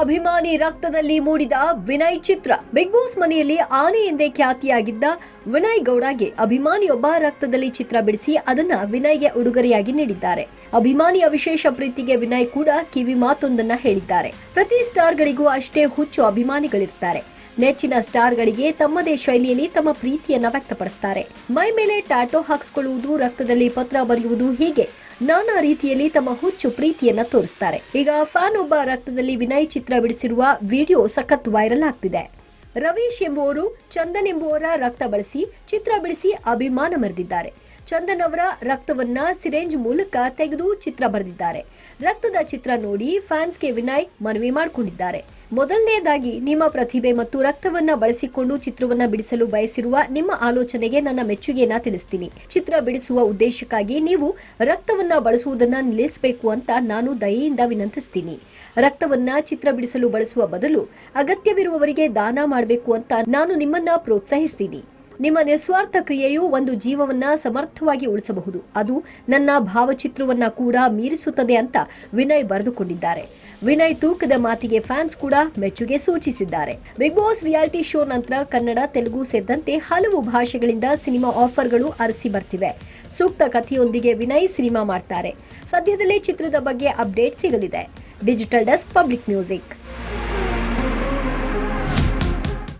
ಅಭಿಮಾನಿ ರಕ್ತದಲ್ಲಿ ಮೂಡಿದ ವಿನಯ್ ಚಿತ್ರ. ಬಿಗ್ ಬಾಸ್ ಮನೆಯಲ್ಲಿ ಆನೆ ಎಂದೇ ಖ್ಯಾತಿಯಾಗಿದ್ದ ವಿನಯ್ ಗೌಡಗೆ ಅಭಿಮಾನಿಯೊಬ್ಬ ರಕ್ತದಲ್ಲಿ ಚಿತ್ರ ಬಿಡಿಸಿ ಅದನ್ನ ವಿನಯ್ಗೆ ಉಡುಗೊರೆಯಾಗಿ ನೀಡಿದ್ದಾರೆ. ಅಭಿಮಾನಿಯ ವಿಶೇಷ ಪ್ರೀತಿಗೆ ವಿನಯ್ ಕೂಡ ಕಿವಿ ಮಾತೊಂದನ್ನ ಹೇಳಿದ್ದಾರೆ. ಪ್ರತಿ ಸ್ಟಾರ್ಗಳಿಗೂ ಅಷ್ಟೇ ಹುಚ್ಚು ಅಭಿಮಾನಿಗಳಿರ್ತಾರೆ. ನೆಚ್ಚಿನ ಸ್ಟಾರ್ಗಳಿಗೆ ತಮ್ಮದೇ ಶೈಲಿಯಲ್ಲಿ ತಮ್ಮ ಪ್ರೀತಿಯನ್ನ ವ್ಯಕ್ತಪಡಿಸ್ತಾರೆ. ಮೈ ಮೇಲೆ ಟ್ಯಾಟೋ ಹಾಕಿಸ್ಕೊಳ್ಳುವುದು, ರಕ್ತದಲ್ಲಿ ಪತ್ರ ಬರೆಯುವುದು ಹೀಗೆ ನಾನಾ ರೀತಿಯಲ್ಲಿ ತಮ್ಮ ಹುಚ್ಚು ಪ್ರೀತಿಯನ್ನ ತೋರಿಸ್ತಾರೆ. ಈಗ ಫ್ಯಾನ್ ಒಬ್ಬ ರಕ್ತದಲ್ಲಿ ವಿನಯ್ ಚಿತ್ರ ಬಿಡಿಸಿರುವ ವಿಡಿಯೋ ಸಖತ್ ವೈರಲ್ ಆಗ್ತಿದೆ. ರವೀಶ್ ಎಂಬುವರು ಚಂದನ್ ಎಂಬುವರ ರಕ್ತ ಬಳಸಿ ಚಿತ್ರ ಬಿಡಿಸಿ ಅಭಿಮಾನ ಮೆರೆದಿದ್ದಾರೆ. ಚಂದನ್ ಅವರ ರಕ್ತವನ್ನ ಸಿರೇಂಜ್ ಮೂಲಕ ತೆಗೆದು ಚಿತ್ರ ಬರೆದಿದ್ದಾರೆ. ರಕ್ತದ ಚಿತ್ರ ನೋಡಿ ಫ್ಯಾನ್ಸ್ಗೆ ವಿನಯ್ ಮನವಿ ಮಾಡಿಕೊಂಡಿದ್ದಾರೆ. ಮೊದಲನೆಯದಾಗಿ, ನಿಮ್ಮ ಪ್ರತಿಭೆ ಮತ್ತು ರಕ್ತವನ್ನ ಬಳಸಿಕೊಂಡು ಚಿತ್ರವನ್ನ ಬಿಡಿಸಲು ಬಯಸಿರುವ ನಿಮ್ಮ ಆಲೋಚನೆಗೆ ನನ್ನ ಮೆಚ್ಚುಗೆಯನ್ನ ತಿಳಿಸ್ತೀನಿ. ಚಿತ್ರ ಬಿಡಿಸುವ ಉದ್ದೇಶಕ್ಕಾಗಿ ನೀವು ರಕ್ತವನ್ನ ಬಳಸುವುದನ್ನ ನಿಲ್ಲಿಸಬೇಕು ಅಂತ ನಾನು ದಯೆಯಿಂದ ವಿನಂತಿಸ್ತೀನಿ. ರಕ್ತವನ್ನ ಚಿತ್ರ ಬಿಡಿಸಲು ಬಳಸುವ ಬದಲು ಅಗತ್ಯವಿರುವವರಿಗೆ ದಾನ ಮಾಡಬೇಕು ಅಂತ ನಾನು ನಿಮ್ಮನ್ನ ಪ್ರೋತ್ಸಾಹಿಸ್ತೀನಿ. ನಿಮ್ಮ ನಿಸ್ವಾರ್ಥ ಕ್ರಿಯೆಯು ಒಂದು ಜೀವವನ್ನ ಸಮರ್ಥವಾಗಿ ಉಳಿಸಬಹುದು. ಅದು ನನ್ನ ಭಾವಚಿತ್ರವನ್ನ ಕೂಡ ಮೀರಿಸುತ್ತದೆ ಅಂತ ವಿನಯ್ ಬರೆದುಕೊಂಡಿದ್ದಾರೆ. ವಿನಯ್ ತೂಕದ ಮಾತಿಗೆ ಫ್ಯಾನ್ಸ್ ಕೂಡ ಮೆಚ್ಚುಗೆ ಸೂಚಿಸಿದ್ದಾರೆ. ಬಿಗ್ ಬಾಸ್ ರಿಯಾಲಿಟಿ ಶೋ ನಂತರ ಕನ್ನಡ, ತೆಲುಗು ಸೇರಿದಂತೆ ಹಲವು ಭಾಷೆಗಳಿಂದ ಸಿನಿಮಾ ಆಫರ್ಗಳು ಅರಸಿ ಬರ್ತಿವೆ. ಸೂಕ್ತ ಕಥೆಯೊಂದಿಗೆ ವಿನಯ್ ಸಿನಿಮಾ ಮಾಡ್ತಾರೆ. ಸದ್ಯದಲ್ಲೇ ಚಿತ್ರದ ಬಗ್ಗೆ ಅಪ್ಡೇಟ್ ಸಿಗಲಿದೆ. Digital desk public music.